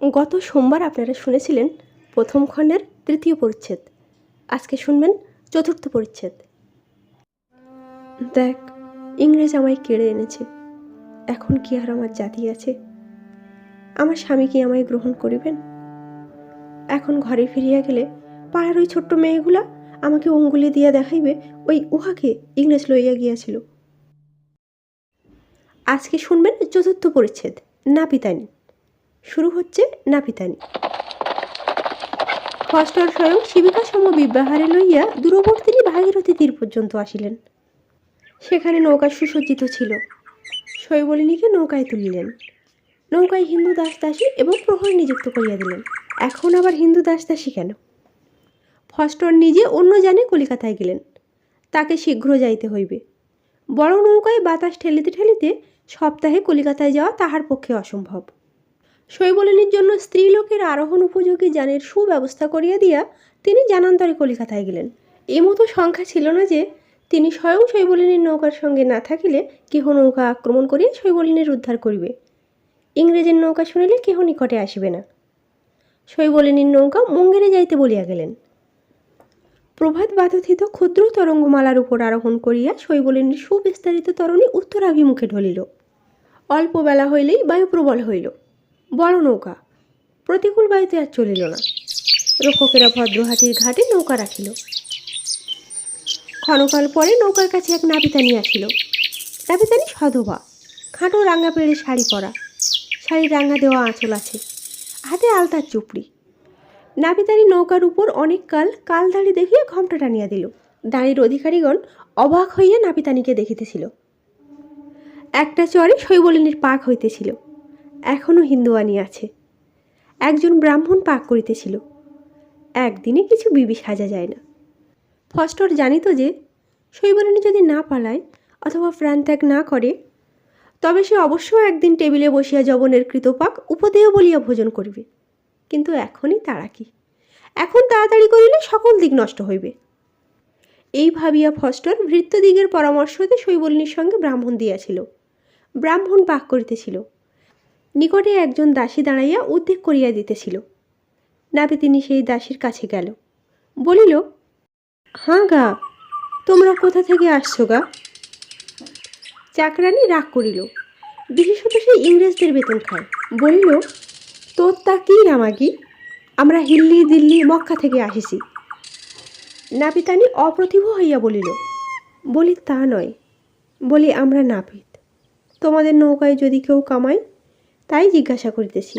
গত সোমবার আপনারা শুনেছিলেন প্রথম খণ্ডের তৃতীয় পরিচ্ছেদ। আজকে শুনবেন চতুর্থ পরিচ্ছেদ। দেখ, ইংরেজ আমায় কেড়ে এনেছে। এখন কি আর আমার জাতি আছে? আমার স্বামী কি আমায় গ্রহণ করিবেন? এখন ঘরে ফিরিয়া গেলে পাড়ার ওই ছোট্ট মেয়েগুলা আমাকে অঙ্গুলি দিয়া দেখাইবে ওই উহাকে ইংরেজ লইয়া গিয়াছিল। আজকে শুনবেন চতুর্থ পরিচ্ছেদ, নাপিতানি। শুরু হচ্ছে নাপিতানি। ফস্টর স্বয়ং শিবিকা সম বিবাহারে লইয়া দূরবর্তিনী ভাগীরথী তীর পর্যন্ত আসিলেন। সেখানে নৌকা সুসজ্জিত ছিল। শৈবলিনীকে নৌকায় তুলিলেন। নৌকায় হিন্দু দাস দাসী এবং প্রহর নিযুক্ত করিয়া দিলেন। এখন আবার হিন্দু দাস দাসী কেন? ফস্টর নিজে অন্য জানে কলিকাতায় গেলেন। তাকে শীঘ্র যাইতে হইবে। বড় নৌকায় বাতাস ঠেলিতে ঠেলিতে সপ্তাহে কলিকাতায় যাওয়া তাহার পক্ষে অসম্ভব। শৈবলিনীর জন্য স্ত্রীলোকের আরোহণ উপযোগী যানের সুব্যবস্থা করিয়া দিয়া তিনি জানান্তরে কলিকাতায় গেলেন। এমতো সংখ্যা ছিল না যে তিনি স্বয়ং শৈবলিনীর নৌকার সঙ্গে না থাকিলে কেহ নৌকা আক্রমণ করিয়া শৈবলিনীর উদ্ধার করিবে। ইংরেজের নৌকা শুনিলে কেহ নিকটে আসিবে না। শৈবলিনীর নৌকা মঙ্গেরে যাইতে বলিয়া গেলেন। প্রভাত বাতথিত ক্ষুদ্র তরঙ্গমালার উপর আরোহণ করিয়া শৈবলিনীর সুবিস্তারিত তরণী উত্তরাভিমুখে ঢলিল। অল্প বেলা হইলেই বায়ু প্রবল হইল। বড় নৌকা। প্রতিকূল বায়ুতে আর চলিল না। রক্ষকেরা ভদ্রহাটির ঘাটে নৌকা রাখিল। ক্ষণকাল পরে নৌকার কাছে এক নাবিতানি আসিল। নাবিতানি সধবা। খাটো রাঙা পেড়ে শাড়ি পরা। শাড়ি রাঙা দেওয়া আঁচল আছে। হাতে আলতার চুপড়ি। নাবিতানি নৌকার উপর অনেক কাল দাড়ি দেখিয়ে ঘমটা টানিয়া দিল। দাঁড়ির অধিকারীগণ অবাক হইয়া নাবিতানিকে দেখিতেছিল। একটা চরে শৈবলিনীর পাক হইতেছিল। এখনও হিন্দুয়ানি আছে। একজন ব্রাহ্মণ পাক করিতেছিল। একদিনে কিছু বিবি সাজা যায় না। ফস্টর জানিত যে শৈবলিনী যদি না পালায় অথবা প্রাণত্যাগ না করে, তবে সে অবশ্য একদিন টেবিলে বসিয়া যবনের কৃতপাক উপদেয় বলিয়া ভোজন করিবে। কিন্তু এখনই তাড়া কি? এখন তাড়াতাড়ি করিলে সকল দিক নষ্ট হইবে। এই ভাবিয়া ফস্টর ভৃত্যদিগের পরামর্শতে শৈবলিনীর সঙ্গে ব্রাহ্মণ দিয়াছিল। ব্রাহ্মণ পাক করিতেছিল। নিকটে একজন দাসী দাঁড়াইয়া উদ্বেগ করিয়া দিতেছিল। নাপি তিনি সেই দাসীর কাছে গেল। বলিল, হাঁ গা, তোমরা কোথা থেকে আসছো গা? চাকরানি রাগ করিল। বিশেষত সেই ইংরেজদের বেতন খায় বলিল তোর তা কি রামাগি আমরা হিল্লি দিল্লি মক্কা থেকে আসিছি। নাপিতানি অপ্রতিভ হইয়া বলিল, বলি তা নয়। বলি আমরা নাপিত। তোমাদের নৌকায় যদি কেউ কামায় তাই জিজ্ঞাসা করিতেছি।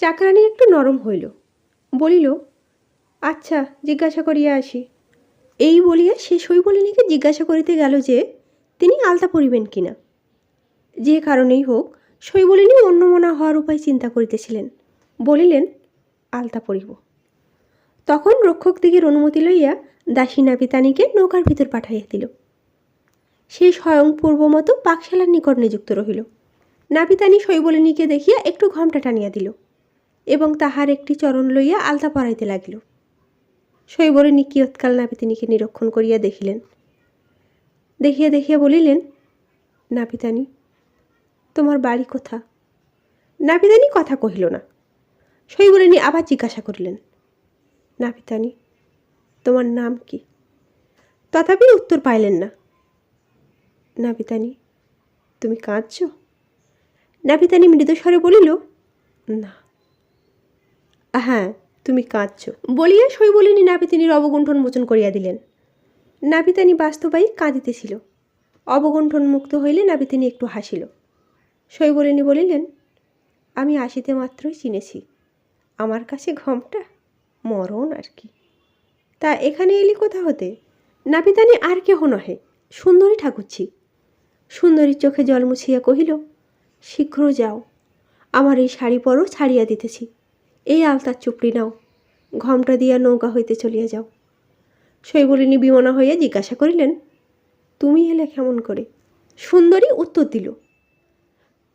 চাকরানি একটু নরম হইল। বলিল আচ্ছা জিজ্ঞাসা করিয়া আসি। এই বলিয়া সে শৈবলিনীকে জিজ্ঞাসা করিতে গেল যে, তিনি আলতা পরিবেন কিনা যে কারণেই হোক শৈবলিনী অন্যমনা হওয়ার উপায় চিন্তা করিতেছিলেন। বলিলেন, আলতা পরিব। তখন রক্ষক দিগের অনুমতি লইয়া দাসী নাপিতানিকে নৌকার ভিতর পাঠাইয়া দিল। সে স্বয়ং পূর্বমতো পাকশালার নিকট নিযুক্ত রহিল। নাপিতানি শৈবলিনীকে দেখিয়া একটু ঘমটা টানিয়া দিল এবং তাহার একটি চরণ লইয়া আলতা পরাইতে লাগিল। শৈবলিনী কিয়ৎকাল নাপিতানিকে নিরীক্ষণ করিয়া দেখিলেন। দেখিয়া দেখিয়া বলিলেন, নাপিতানি, তোমার বাড়ি কোথা? নাপিতানি কথা কহিল না। শৈবলিনী আবার জিজ্ঞাসা করিলেন, নাপিতানি, তোমার নাম কি? তথাপি উত্তর পাইলেন না, নাপিতানি, তুমি কাঁদছ? নাপিতানি মৃদুস্বরে বলিল, না। হ্যাঁ তুমি কাঁদছ। বলিয়া শৈবলিনী নাপিতানির অবগুণ্ঠন মোচন করিয়া দিলেন। নাপিতানি বাস্তবায়ী কাঁদিতেছিল। অবগুণ্ঠন মুক্ত হইলে নাপিতানি একটু হাসিল। শৈবলিনী বলিলেন, আমি আসিতে মাত্রই চিনেছি। আমার কাছে ঘমটা, মরণ আর কি। তা এখানে এলি কোথা হতে? নাপিতানি আর কেহ নহে, সুন্দরী ঠাকুরছি। সুন্দরীর চোখে জল মুছিয়া কহিল শীঘ্র যাও। আমার এই শাড়ি পরও ছাড়িয়া দিতেছি। এই আলতার চুপড়ি নাও। ঘমটা দিয়া নৌকা হইতে চলিয়া যাও। শৈবলিনী বিমনা হইয়া জিজ্ঞাসা করিলেন, তুমি এলে কেমন করে? সুন্দরী উত্তর দিল,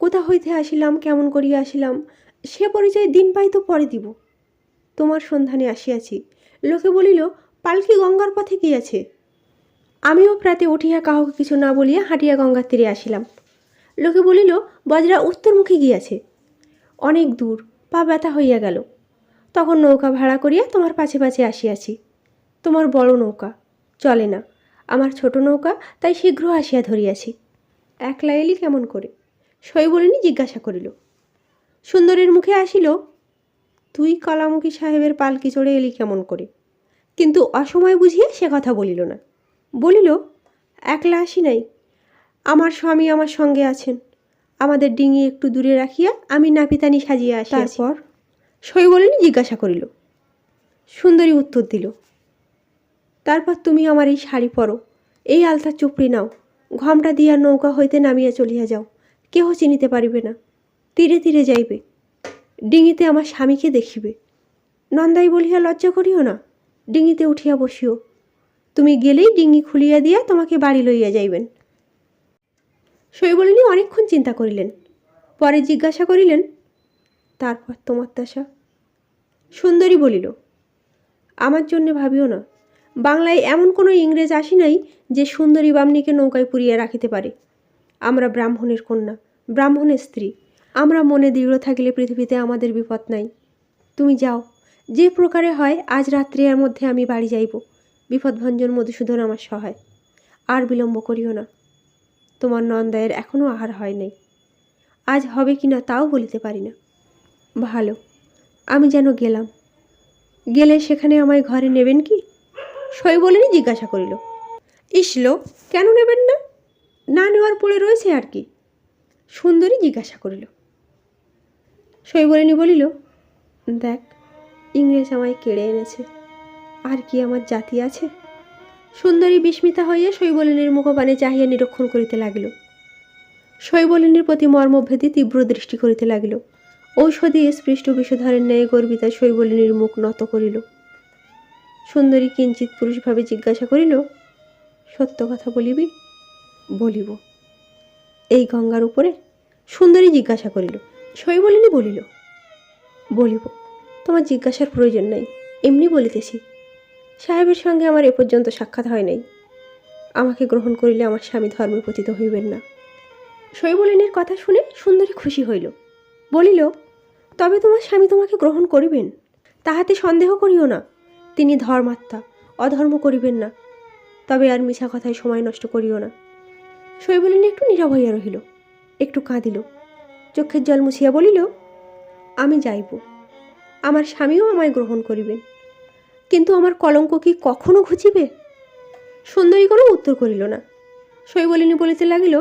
কোথা হইতে আসিলাম, কেমন করিয়া আসিলাম, সে পরিচয় দিন পাই তো পরে দিব। তোমার সন্ধানে আসিয়াছি। লোকে বলিল, পালকি গঙ্গার পথে গিয়াছে আমিও প্রাতে উঠিয়া কাহকে কিছু না বলিয়া হাঁটিয়া গঙ্গার তীরে আসিলাম। লোকে বলিল, বজরা উত্তরমুখী গিয়াছে। অনেক দূর, পা ব্যথা হইয়া গেল। তখন নৌকা ভাড়া করিয়া তোমার পাছে পাছে আসিয়াছি। তোমার বড় নৌকা, চলে না। আমার ছোট নৌকা, তাই শীঘ্র আসিয়া ধরিয়াছি। একলা এলি কেমন করে? শৈবলিনী জিজ্ঞাসা করিল। সুন্দরীর মুখে আসিল, তুই কলামুখী সাহেবের পালকি চড়ে এলি কেমন করে? কিন্তু অসময় বুঝিয়া সে কথা বলিল না। বলিল, একলা আসি নাই আমার স্বামী আমার সঙ্গে আছেন। আমাদের ডিঙি একটু দূরে রাখিয়া আমি নাপিতানি সাজিয়া আসি তারপর? শৈবলিনী জিজ্ঞাসা করিল সুন্দরী উত্তর দিল তারপর তুমি আমার এই শাড়ি পরো এই আলতা চুপড়ি নাও ঘমটা দিয়া নৌকা হইতে নামিয়া চলিয়া যাও কেহ চিনিতে পারিবে না তীরে তীরে যাইবে ডিঙিতে আমার স্বামীকে দেখিবে। নন্দাই বলিয়া লজ্জা করিও না ডিঙিতে উঠিয়া বসিও। তুমি গেলেই ডিঙি খুলিয়া দিয়া তোমাকে বাড়ি লইয়া যাইবেন। শৈবলিনী অনেকক্ষণ চিন্তা করিলেন, পরে জিজ্ঞাসা করিলেন, তারপর তোমার দশা? সুন্দরী বলিল, আমার জন্য ভাবিও না, বাংলায় এমন কোনো ইংরেজ আসি নাই যে সুন্দরী বামনিকে নৌকায় পুরিয়া রাখিতে পারে। আমরা ব্রাহ্মণের কন্যা, ব্রাহ্মণের স্ত্রী, আমরা মনে দৃঢ় থাকিলে পৃথিবীতে আমাদের বিপদ নাই। তুমি যাও, যে প্রকারে হয় আজ রাত্রে এর মধ্যে আমি বাড়ি যাইব। বিপদভঞ্জন মধুসূদন আমার সহায়, আর বিলম্ব করিও না। তোমার নন্দায়ের এখনও আহার হয় নাই। আজ হবে কি না তাও বলিতে পারি না। ভালো, আমি যেন গেলাম। গেলে সেখানে আমায় ঘরে নেবেন কি? সই বলেনি জিজ্ঞাসা করিল। ইসলো কেন নেবেন না? না নেওয়ার পড়ে রয়েছে আর কি। সুন্দরী জিজ্ঞাসা করিল। শৈবলিনী বলিল, দেখ, ইংরেজ আমায় কেড়ে এনেছে। আর কি আমার জাতি আছে? সুন্দরী বিস্মিতা হইয়া শৈবলিনীর মুখপানে চাহিয়া নিরীক্ষণ করিতে লাগিল। শৈবলিনীর প্রতি মর্মভেদী তীব্র দৃষ্টি করিতে লাগিল। ঔষধি স্পৃষ্ট বিষধরের ন্যায় গর্বিতা শৈবলিনীর মুখ নত করিল। সুন্দরী কিঞ্চিত পুরুষভাবে জিজ্ঞাসা করিল, সত্য কথা বলিবি? বলিব। এই গঙ্গার উপরে? সুন্দরী জিজ্ঞাসা করিল, শৈবলিনী বলিল? বলিব। তোমার জিজ্ঞাসার প্রয়োজন নাই, এমনি বলিতেছি। সাহেবের সঙ্গে আমার এ পর্যন্ত সাক্ষাৎ হয় নাই। আমাকে গ্রহণ করিলে আমার স্বামী ধর্মে পতিত হইবেন না। শৈবলিনীর কথা শুনে সুন্দরী খুশি হইল। বলিল, তবে তোমার স্বামী তোমাকে গ্রহণ করিবেন? তাহাতে সন্দেহ করিও না। তিনি ধর্মাত্মা, অধর্ম করিবেন না। তবে আর মিছা কথায় সময় নষ্ট করিও না। শৈবলিনী একটু নীরব হইয়া রহিল। একটু কাঁদিল। চোখের জল মুছিয়া বলিল, আমি যাইব। আমার স্বামীও আমায় গ্রহণ করিবেন। কিন্তু আমার কলঙ্ক কি কখনো ঘুচিবে? সুন্দরী কোনো উত্তর করিল না। শৈবলিনী বলিতে লাগিল,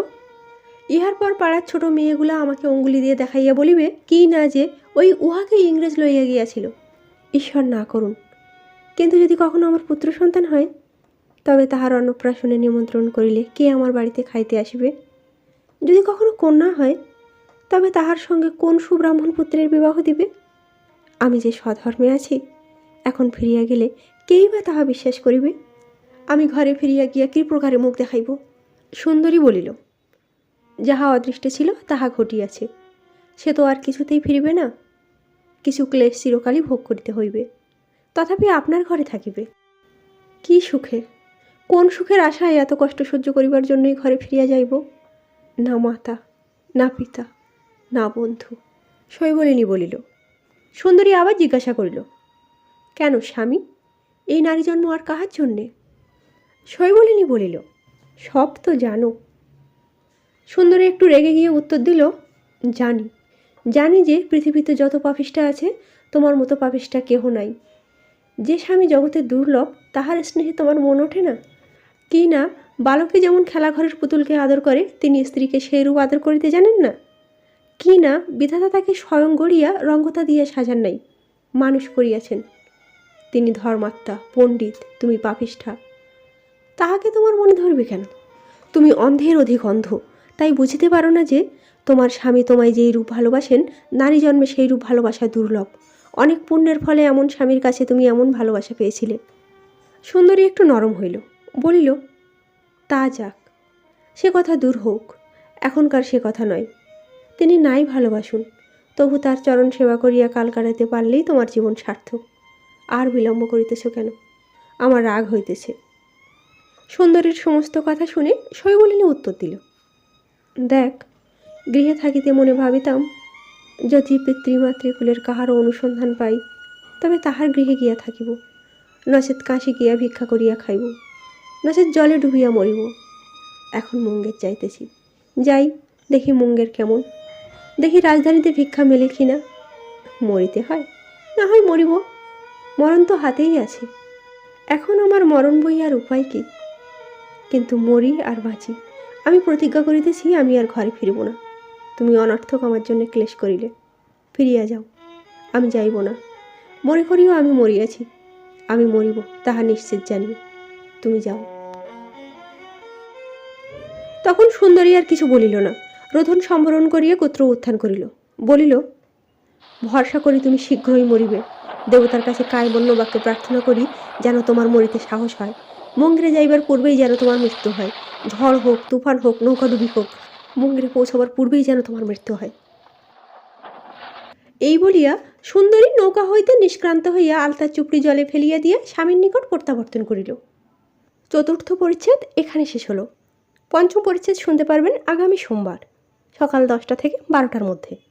ইহার পর পাড়ার ছোট মেয়েগুলা আমাকে অঙ্গুলি দিয়ে দেখাইয়া বলিবে, কি না যে ওই উহাকে ইংরেজ লইয়া গিয়াছিল। ঈশ্বর না করুন। কিন্তু যদি কখনো আমার পুত্র সন্তান হয়, তবে তাহার অন্নপ্রাশনে নিমন্ত্রণ করিলে কে আমার বাড়িতে খাইতে আসিবে? যদি কখনো কন্যা হয়, তবে তাহার সঙ্গে কোন সুব্রাহ্মণ পুত্রের বিবাহ দিবে? আমি যে স্বধর্মে আছি এখন ফিরিয়া গেলে কেই বা তাহা বিশ্বাস করিবে? আমি ঘরে ফিরিয়া গিয়া কী প্রকারে মুখ দেখাইব? সুন্দরী বলিল, যাহা অদৃষ্টে ছিল, তাহা ঘটিয়াছে। সে তো আর কিছুতেই ফিরিবে না। কিছু ক্লেশ চিরকালই ভোগ করিতে হইবে। তথাপি আপনার ঘরে থাকিবে। কি সুখে! কোন সুখের আশায় এত কষ্ট সহ্য করিবার জন্যই ঘরে ফিরিয়া যাইব? না মাতা, না পিতা, না বন্ধু। শৈবলিনী বলিল। সুন্দরী আবার জিজ্ঞাসা করিল কেন স্বামী? এই নারী জন্ম আর কাহার জন্যে? শৈবলিনী বলিল, সব তো জানো। সুন্দরী একটু রেগে গিয়ে উত্তর দিল, জানি। জানি যে পৃথিবীতে যত পাপিষ্টা আছে, তোমার মতো পাপিষ্টা কেহ নাই। যে স্বামী জগতে দুর্লভ, তাহার স্নেহে তোমার মন ওঠে না। কি না বালকে যেমন খেলাঘরের পুতুলকে আদর করে, তিনি স্ত্রীকে সেইরূপ আদর করিতে জানেন না? কি না, বিধাতা তাকে স্বয়ং গড়িয়া রঙ্গতা দিয়ে সাজান নাই। মানুষ করিয়াছেন। তিনি ধর্মাত্মা, পণ্ডিত, তুমি পাপিষ্ঠা। তাহাকে তোমার মনে ধরবে কেন? তুমি অন্ধের অধিক অন্ধ। তাই বুঝিতে পারো না যে, তোমার স্বামী তোমায় যেই রূপ ভালোবাসেন, নারী জন্মে সেই রূপ ভালোবাসা দুর্লভ। অনেক পুণ্যের ফলে এমন স্বামীর কাছে তুমি এমন ভালোবাসা পেয়েছিলে। সুন্দরী একটু নরম হইল। বলিল, তা যাক, সে কথা দূর হোক, এখনকার সে কথা নয়। তিনি নাই ভালোবাসুন, তবু তার চরণ সেবা করিয়া কাল কাটাইতে পারলেই তোমার জীবন সার্থক। আর বিলম্ব করিতেছ কেন? আমার রাগ হইতেছে। সুন্দরীর সমস্ত কথা শুনে শৈবলিনী উত্তর দিল, দেখ, গৃহে থাকিতে মনে ভাবিতাম যদি পিতৃমাতৃকুলের কাহারও অনুসন্ধান পাই, তবে তাহার গৃহে গিয়া থাকিব। নচেত কাশি গিয়া ভিক্ষা করিয়া খাইব নচেত জলে ডুবিয়া মরিব। এখন মুঙ্গের চাইতেছি। যাই, দেখি মুঙ্গের কেমন। দেখি রাজধানীতে ভিক্ষা মেলে কি না? মরিতে হয়, না হয় মরিব। মরণ তো হাতেই আছে। এখন আমার মরণ বই আর উপায় কি? কিন্তু মরি আর বাঁচি, আমি প্রতিজ্ঞা করিতেছি আমি আর ঘরে ফিরব না। তুমি অনর্থক আমার জন্য ক্লেশ করিলে, ফিরিয়া যাও, আমি যাইব না। মনে করিও আমি মরিয়াছি, আমি মরিব, তাহা নিশ্চিত জানি তুমি যাও। তখন সুন্দরী আর কিছু বলিল না। রোধন সম্বরণ করিয়া গোত্র উত্থান করিল। বলিল ভরসা করি তুমি শীঘ্রই মরিবে। দেবতার কাছে কায় বাক্যে প্রার্থনা করি, যেন তোমার মরিতে সাহস হয়। মঙ্গিরে যাইবার পূর্বেই যেন তোমার মৃত্যু হয়। ঝড় হোক, তুফান হোক নৌকাডুবি হোক মঙ্গিরে পৌঁছাবার পূর্বেই যেন তোমার মৃত্যু হয়। এই বলিয়া সুন্দরী নৌকা হইতে নিষ্ক্রান্ত হইয়া আলতার চুপড়ি জলে ফেলিয়া দিয়া স্বামীর নিকট প্রত্যাবর্তন করিল। চতুর্থ পরিচ্ছেদ এখানে শেষ হলো। পঞ্চম পরিচ্ছেদ শুনতে পারবেন আগামী সোমবার, সকাল দশটা থেকে বারোটার মধ্যে।